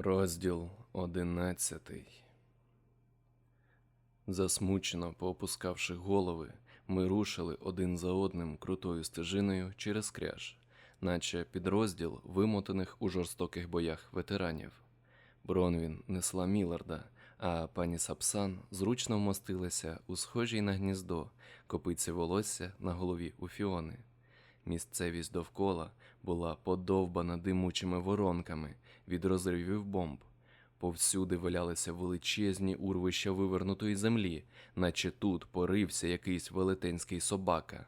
Розділ одинадцятий. Засмучено поопускавши голови, ми рушили один за одним крутою стежиною через кряж, наче підрозділ вимотаних у жорстоких боях ветеранів. Бронвін несла Міларда, а пані Сапсан зручно вмостилася у схожій на гніздо копиці волосся на голові у Фіони. Місцевість довкола була подовбана димучими воронками від розривів бомб. Повсюди валялися величезні урвища вивернутої землі, наче тут порився якийсь велетенський собака.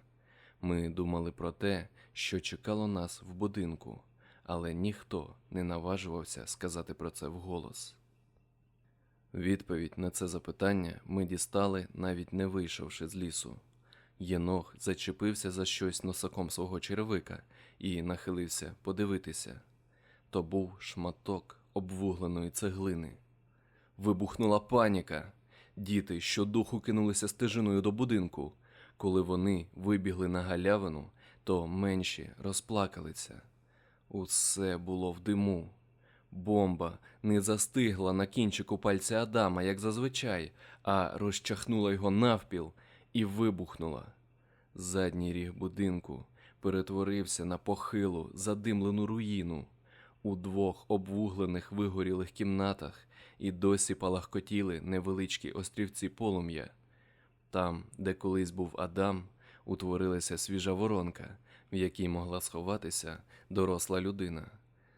Ми думали про те, що чекало нас в будинку, але ніхто не наважувався сказати про це вголос. Відповідь на це запитання ми дістали, навіть не вийшовши з лісу. Єнох зачепився за щось носаком свого черевика і нахилився подивитися. То був шматок обвугленої цеглини. Вибухнула паніка. Діти щодуху кинулися стежиною до будинку. Коли вони вибігли на галявину, то менші розплакалися. Усе було в диму. Бомба не застигла на кінчику пальця Адама, як зазвичай, а розчахнула його навпіл і вибухнула. Задній ріг будинку перетворився на похилу, задимлену руїну. У двох обвуглених вигорілих кімнатах і досі палахкотіли невеличкі острівці полум'я. Там, де колись був Адам, утворилася свіжа воронка, в якій могла сховатися доросла людина,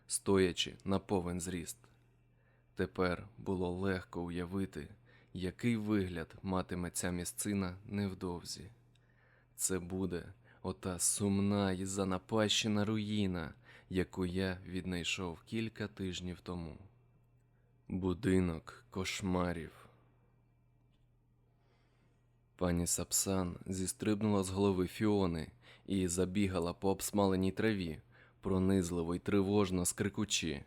стоячи на повен зріст. Тепер було легко уявити, який вигляд матиме ця місцина невдовзі. Це буде ота сумна і занапащена руїна, яку я віднайшов кілька тижнів тому. Будинок кошмарів. Пані Сапсан зістрибнула з голови Фіони і забігала по обсмаленій траві, пронизливо й тривожно скрикучи.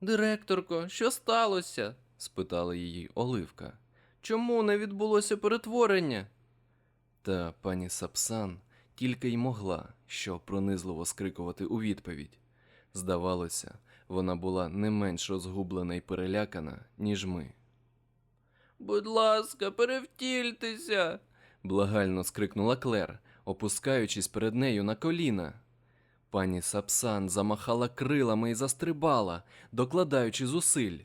Директорко, що сталося? Спитала її Оливка. Чому не відбулося перетворення? Та пані Сапсан тільки й могла що пронизливо скрикувати у відповідь. Здавалося, вона була не менш розгублена й перелякана, ніж ми. Будь ласка, перевтільтеся. благально скрикнула Клер, опускаючись перед нею на коліна. Пані Сапсан замахала крилами і застрибала, докладаючи зусиль,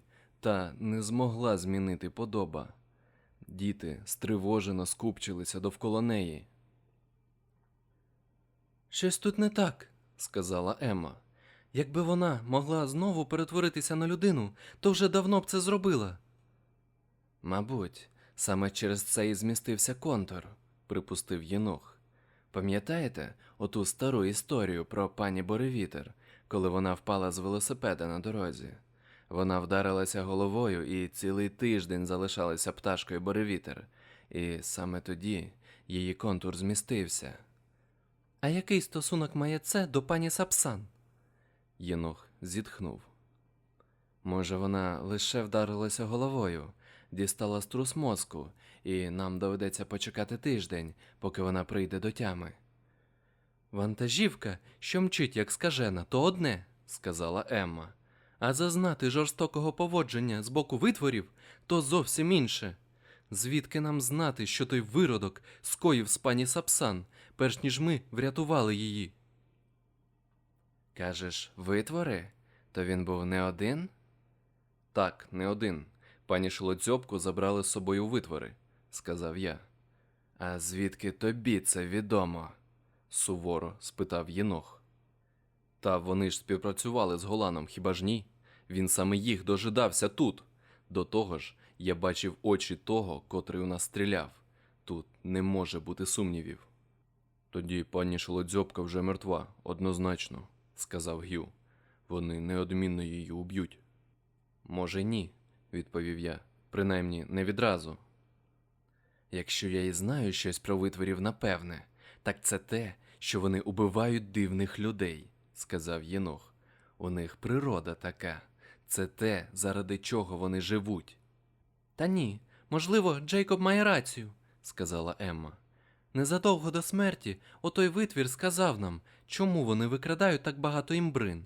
та не змогла змінити подоба. Діти стривожено скупчилися довкола неї. Щось тут не так, сказала Емма. Якби вона могла знову перетворитися на людину, то вже давно б це зробила. Мабуть, саме через це і змістився контур, припустив Єнох. Пам'ятаєте оту стару історію про пані Боревітер, коли вона впала з велосипеда на дорозі? Вона вдарилася головою і цілий тиждень залишалася пташкою Боревітер, і саме тоді її контур змістився. А який стосунок має це до пані Сапсан? Єнох зітхнув. Може, вона лише вдарилася головою, дістала струс мозку, і нам доведеться почекати тиждень, поки вона прийде до тями. Вантажівка, що мчить, як скажена, то одне, сказала Емма. А зазнати жорстокого поводження з боку витворів то зовсім інше. Звідки нам знати, що той виродок скоїв з пані Сапсан, перш ніж ми врятували її? Кажеш, витвори? То він був не один? Так, не один. Пані Шолодзьобку забрали з собою витвори, сказав я. А звідки тобі це відомо? суворо спитав Єнох. Та вони ж співпрацювали з Голаном, хіба ж ні? Він саме їх дожидався тут. До того ж, я бачив очі того, котрий у нас стріляв. Тут не може бути сумнівів. Тоді пані Шолодзьобка вже мертва, однозначно, сказав Гю. Вони неодмінно її уб'ють. Може, ні, відповів я, принаймні не відразу. Якщо я і знаю щось про витворів, напевне, так це те, що вони убивають дивних людей, сказав Єнох. У них природа така. Це те, заради чого вони живуть. Та ні, можливо, Джейкоб має рацію, сказала Емма. Незадовго до смерті отой витвір сказав нам, чому вони викрадають так багато імбрин.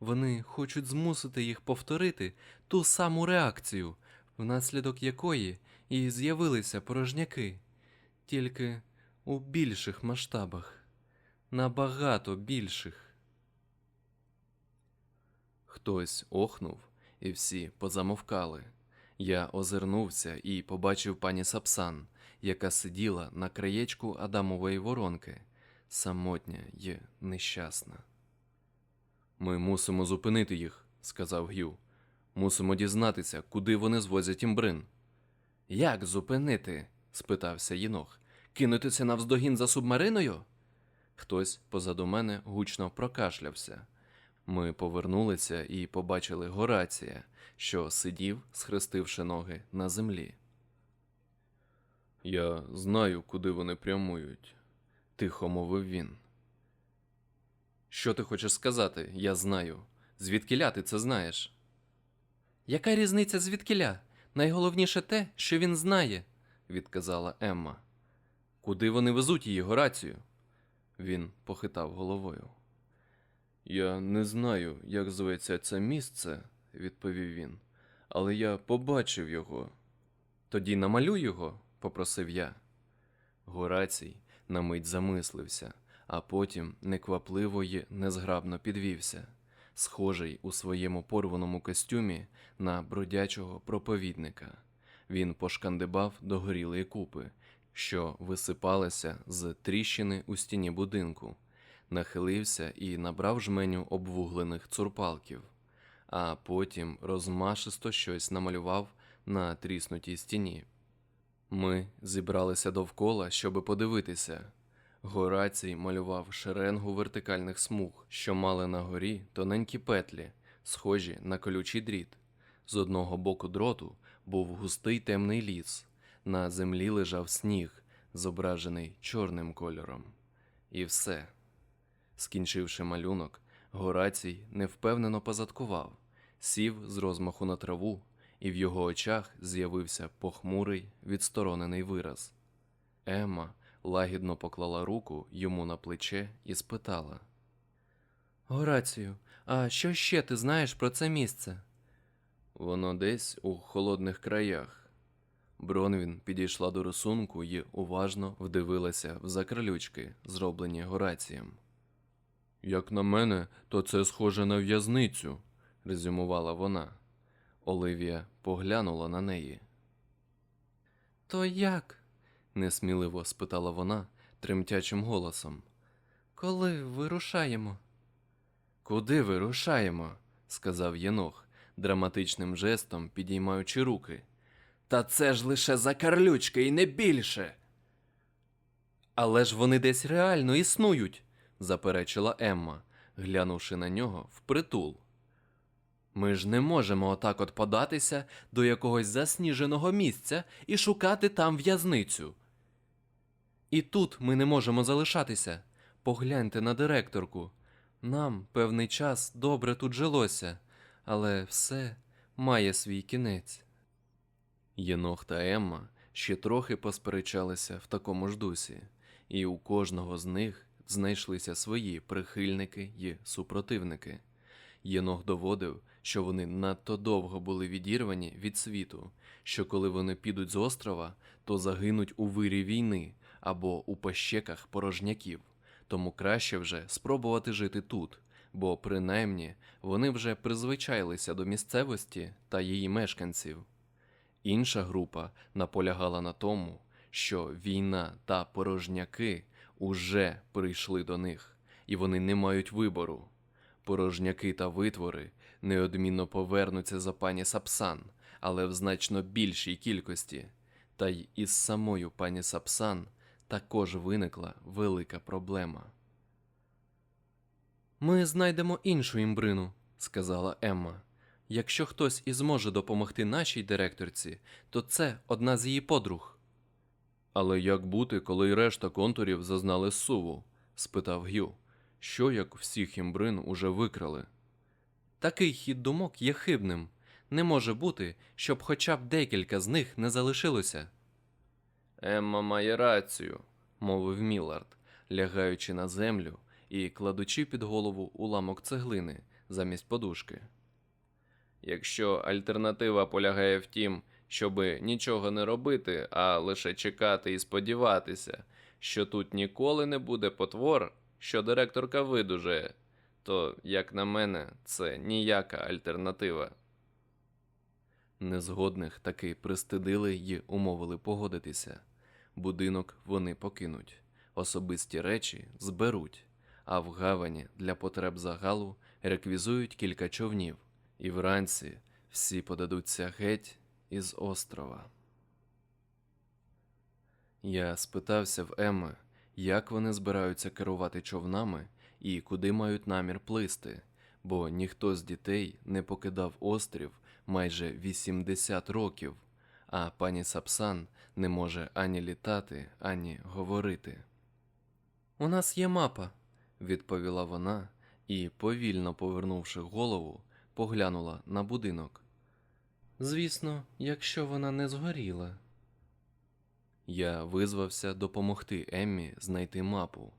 Вони хочуть змусити їх повторити ту саму реакцію, внаслідок якої і з'явилися порожняки, тільки у більших масштабах, набагато більших. Хтось охнув, і всі позамовкали. Я озирнувся і побачив пані Сапсан, яка сиділа на краєчку Адамової воронки, самотня й нещасна. Ми мусимо зупинити їх, сказав Гю. Мусимо дізнатися, куди вони звозять імбрин. Як зупинити? спитався Єнох. Кинутися навздогін за субмариною? Хтось позаду мене гучно прокашлявся. Ми повернулися і побачили Горація, що сидів, схрестивши ноги на землі. Я знаю, куди вони прямують, тихо мовив він. Що ти хочеш сказати? Я знаю. Звідкиля ти це знаєш? Яка різниця звідкиля? Найголовніше те, що він знає, відказала Емма. Куди вони везуть її Горацію? Він похитав головою. Я не знаю, як зветься це місце, відповів він, але я побачив його. Тоді намалюй його, попросив я. Горацій на мить замислився, а потім неквапливо й незграбно підвівся, схожий у своєму порваному костюмі на бродячого проповідника. Він пошкандибав до горілої купи, що висипалася з тріщини у стіні будинку, нахилився і набрав жменю обвуглених цурпалків, а потім розмашисто щось намалював на тріснутій стіні. Ми зібралися довкола, щоби подивитися. Горацій малював шеренгу вертикальних смуг, що мали на горі тоненькі петлі, схожі на колючий дріт. З одного боку дроту був густий темний ліс, на землі лежав сніг, зображений чорним кольором. І все. Скінчивши малюнок, Горацій невпевнено позадкував, сів з розмаху на траву, і в його очах з'явився похмурий, відсторонений вираз. Емма лагідно поклала руку йому на плече і спитала: Горацію, а що ще ти знаєш про це місце? Воно десь у холодних краях. Бронвін підійшла до рисунку і уважно вдивилася в закрилючки, зроблені Горацієм. Як на мене, то це схоже на в'язницю, резюмувала вона. Оливія поглянула на неї. То як? несміливо спитала вона тремтячим голосом. Коли вирушаємо? Куди вирушаємо? сказав Єнох, драматичним жестом підіймаючи руки. Та це ж лише закарлючки і не більше. Але ж вони десь реально існують, заперечила Емма, глянувши на нього впритул. Ми ж не можемо отак от податися до якогось засніженого місця і шукати там в'язницю. І тут ми не можемо залишатися. Погляньте на директорку. Нам певний час добре тут жилося, але все має свій кінець. Єнох та Емма ще трохи посперечалися в такому ж дусі, і у кожного з них знайшлися свої прихильники й супротивники. Єнох доводив, що вони надто довго були відірвані від світу, що коли вони підуть з острова, то загинуть у вирі війни або у пащеках порожняків, тому краще вже спробувати жити тут, бо принаймні вони вже призвичайлися до місцевості та її мешканців. Інша група наполягала на тому, що війна та порожняки уже прийшли до них, і вони не мають вибору. Порожняки та витвори неодмінно повернуться за пані Сапсан, але в значно більшій кількості. Та й із самою пані Сапсан також виникла велика проблема. Ми знайдемо іншу імбрину, сказала Емма. Якщо хтось і зможе допомогти нашій директорці, то це одна з її подруг. Але як бути, коли й решта контурів зазнали суву? спитав Гю. Що як всіх імбрин уже викрали? Такий хід думок є хибним. Не може бути, щоб хоча б декілька з них не залишилося. Емма має рацію, мовив Мілард, лягаючи на землю і кладучи під голову уламок цеглини, замість подушки. Якщо альтернатива полягає в тім, щоби нічого не робити, а лише чекати і сподіватися, що тут ніколи не буде потвор, що директорка видужає, то, як на мене, це ніяка альтернатива. Незгодних таки пристидили й умовили погодитися. Будинок вони покинуть, особисті речі зберуть, а в гавані для потреб загалу реквізують кілька човнів, і вранці всі подадуться геть із острова. Я спитався в Еми, як вони збираються керувати човнами і куди мають намір плисти, бо ніхто з дітей не покидав острів майже 80 років, а пані Сапсан не може ані літати, ані говорити. У нас є мапа, відповіла вона і, повільно повернувши голову, поглянула на будинок. Звісно, якщо вона не згоріла. Я визвався допомогти Еммі знайти мапу.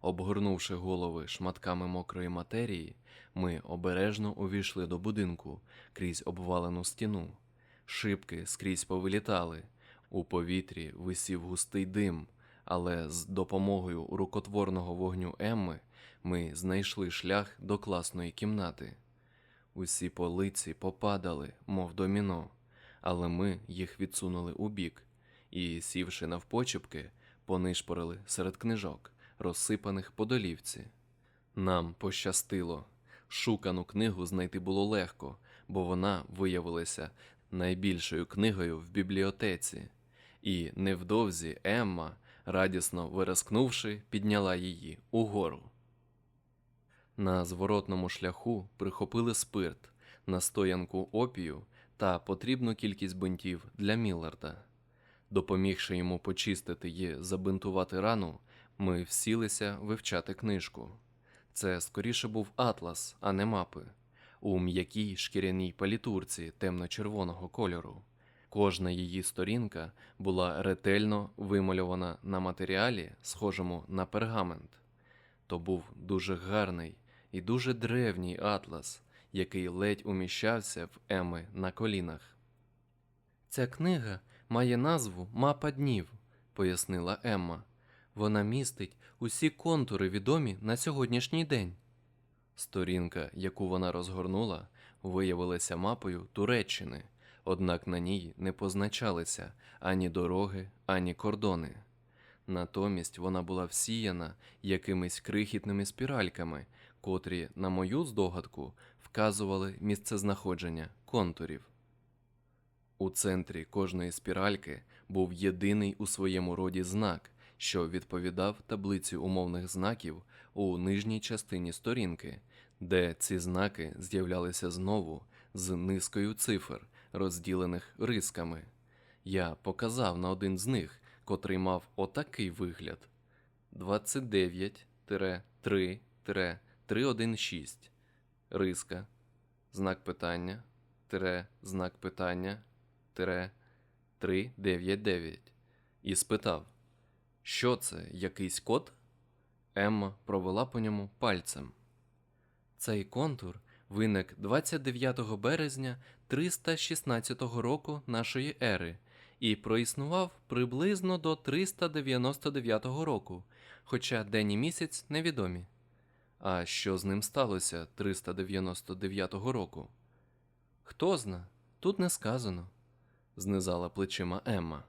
Обгорнувши голови шматками мокрої матерії, ми обережно увійшли до будинку крізь обвалену стіну. Шибки скрізь повилітали. У повітрі висів густий дим, але з допомогою рукотворного вогню Емми ми знайшли шлях до класної кімнати. Усі полиці попадали, мов доміно, але ми їх відсунули убік і, сівши навпочепки, понишпорили серед книжок, розсипаних по долівці. Нам пощастило. Шукану книгу знайти було легко, бо вона виявилася найбільшою книгою в бібліотеці, і невдовзі Емма, радісно виразкнувши, підняла її угору. На зворотному шляху прихопили спирт, настоянку опію та потрібну кількість бинтів для Мілларда. Допомігши йому почистити і забинтувати рану, ми всілися вивчати книжку. Це скоріше був атлас, а не мапи, у м'якій шкіряній палітурці темно-червоного кольору. Кожна її сторінка була ретельно вимальована на матеріалі, схожому на пергамент. То був дуже гарний і дуже древній атлас, який ледь уміщався в Еми на колінах. Ця книга має назву Мапа днів, пояснила Емма. Вона містить усі контури відомі на сьогоднішній день. Сторінка, яку вона розгорнула, виявилася мапою Туреччини, однак на ній не позначалися ані дороги, ані кордони. Натомість вона була всіяна якимись крихітними спіральками, котрі, на мою здогадку, вказували місцезнаходження контурів. У центрі кожної спіральки був єдиний у своєму роді знак, що відповідав таблиці умовних знаків у нижній частині сторінки, де ці знаки з'являлися знову з низкою цифр, розділених рисками. Я показав на один з них, котрий мав отакий вигляд: 29-3-316. Риска, знак питання, тире, знак питання, тире 399. І спитав, що це, якийсь код? Емма провела по ньому пальцем. Цей контур виник 29 березня 316 року нашої ери і проіснував приблизно до 399 року, хоча день і місяць невідомі. А що з ним сталося 399 року? Хто зна, тут не сказано, знизала плечима Емма.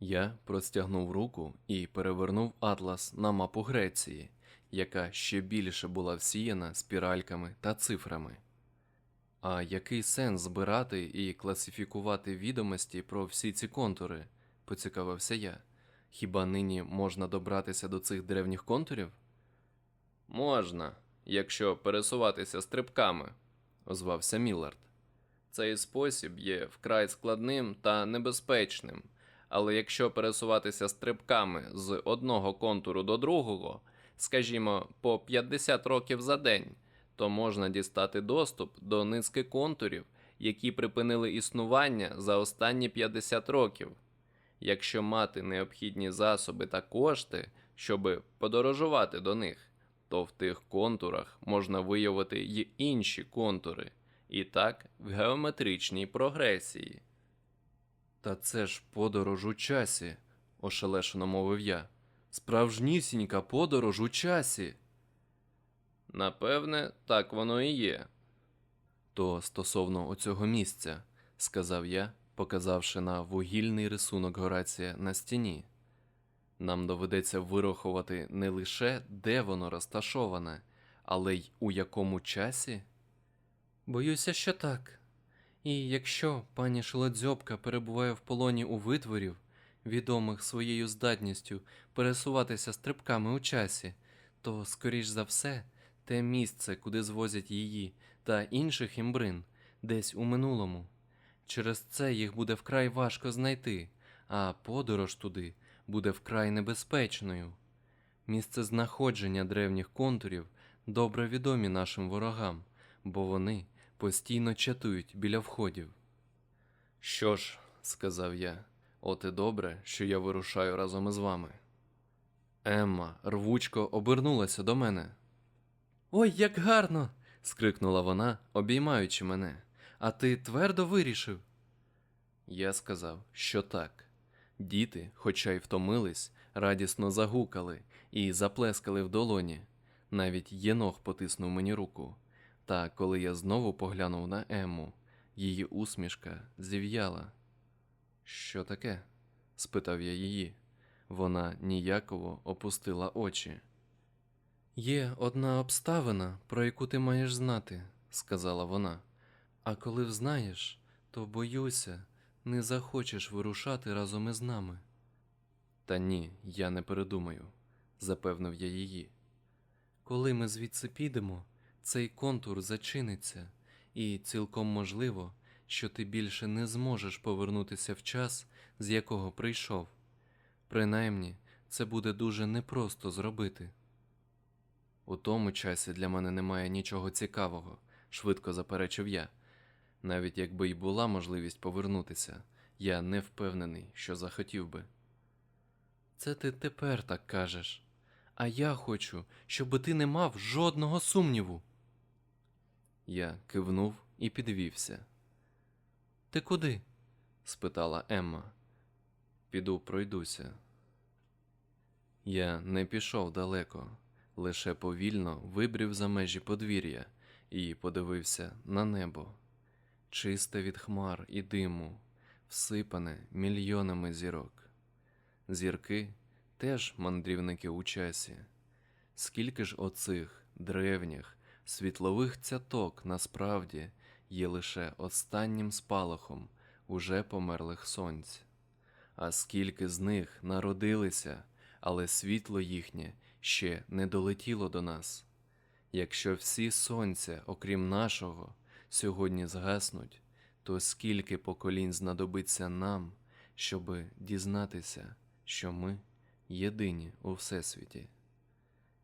Я простягнув руку і перевернув атлас на мапу Греції, яка ще більше була всіяна спіральками та цифрами. А який сенс збирати і класифікувати відомості про всі ці контури? поцікавився я. Хіба нині можна добратися до цих древніх контурів? Можна, якщо пересуватися стрибками, озвався Міллард. Цей спосіб є вкрай складним та небезпечним, але якщо пересуватися стрибками з одного контуру до другого, скажімо, по 50 років за день, то можна дістати доступ до низки контурів, які припинили існування за останні 50 років. Якщо мати необхідні засоби та кошти, щоб подорожувати до них, то в тих контурах можна виявити й інші контури, і так в геометричній прогресії. Та це ж подорож у часі, ошелешено мовив я. Справжнісінька подорож у часі. Напевне, так воно і є. То стосовно оцього місця, сказав я, показавши на вугільний рисунок Горація на стіні. Нам доведеться вирахувати не лише де воно розташоване, але й у якому часі? Боюся, що так. І якщо пані Шелодзьобка перебуває в полоні у витворів, відомих своєю здатністю пересуватися стрибками у часі, то, скоріш за все, те місце, куди звозять її та інших імбрин, десь у минулому. Через це їх буде вкрай важко знайти, а подорож туди буде вкрай небезпечною. Місце знаходження древніх контурів добре відомі нашим ворогам, бо вони постійно чатують біля входів. Що ж, сказав я, от і добре, що я вирушаю разом із вами. Емма рвучко обернулася до мене. Ой, як гарно. скрикнула вона, обіймаючи мене. А ти твердо вирішив? Я сказав, що так. Діти, хоча й втомились, радісно загукали і заплескали в долоні. Навіть єнох потиснув мені руку. Та коли я знову поглянув на Емму, її усмішка зів'яла. Що таке? спитав я її. Вона ніяково опустила очі. Є одна обставина, про яку ти маєш знати, сказала вона. А коли взнаєш, то боюся, не захочеш вирушати разом із нами. Та ні, я не передумаю, запевнив я її. Коли ми звідси підемо, цей контур зачиниться, і цілком можливо, що ти більше не зможеш повернутися в час, з якого прийшов. Принаймні, це буде дуже непросто зробити. У тому часі для мене немає нічого цікавого, швидко заперечив я. Навіть якби й була можливість повернутися, я не впевнений, що захотів би. Це ти тепер так кажеш. А я хочу, щоби ти не мав жодного сумніву. Я кивнув і підвівся. Ти куди? спитала Емма. Піду пройдуся. Я не пішов далеко, лише повільно вибрів за межі подвір'я і подивився на небо, чисте від хмар і диму, всипане мільйонами зірок. Зірки теж мандрівники у часі. Скільки ж оцих древніх світлових цяток насправді є лише останнім спалахом уже померлих сонць, а скільки з них народилися, але світло їхнє ще не долетіло до нас. Якщо всі сонця, окрім нашого, сьогодні згаснуть, то скільки поколінь знадобиться нам, щоби дізнатися, що ми єдині у Всесвіті.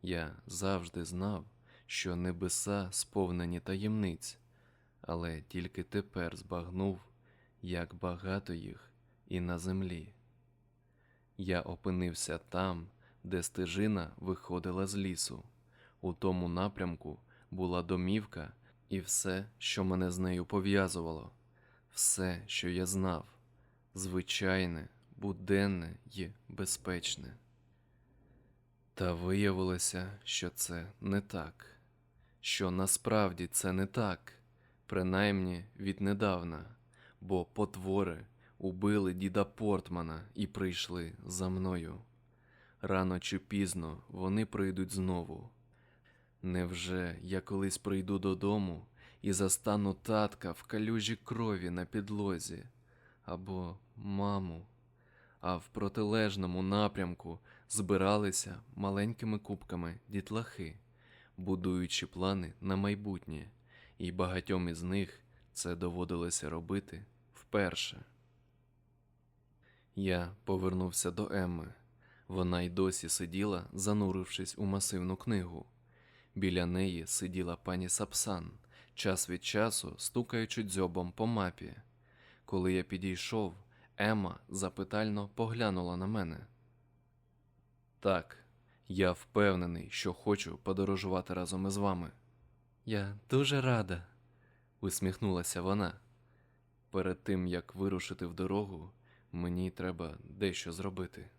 Я завжди знав, що небеса сповнені таємниць, але тільки тепер збагнув, як багато їх і на землі. Я опинився там, де стежина виходила з лісу. У тому напрямку була домівка і все, що мене з нею пов'язувало, все, що я знав, звичайне, буденне і безпечне. Та виявилося, що це не так, що насправді це не так, принаймні віднедавна, бо потвори убили діда Портмана і прийшли за мною. Рано чи пізно вони прийдуть знову. Невже я колись прийду додому і застану татка в калюжі крові на підлозі або маму, а в протилежному напрямку збиралися маленькими кубками дітлахи, будуючи плани на майбутнє, і багатьом із них це доводилося робити вперше. Я повернувся до Емми. Вона й досі сиділа, занурившись у масивну книгу. Біля неї сиділа пані Сапсан, час від часу стукаючи дзьобом по мапі. Коли я підійшов, Ема запитально поглянула на мене. Так, Я впевнений, що хочу подорожувати разом із вами. Я дуже рада, усміхнулася вона. Перед тим як вирушити в дорогу, мені треба дещо зробити.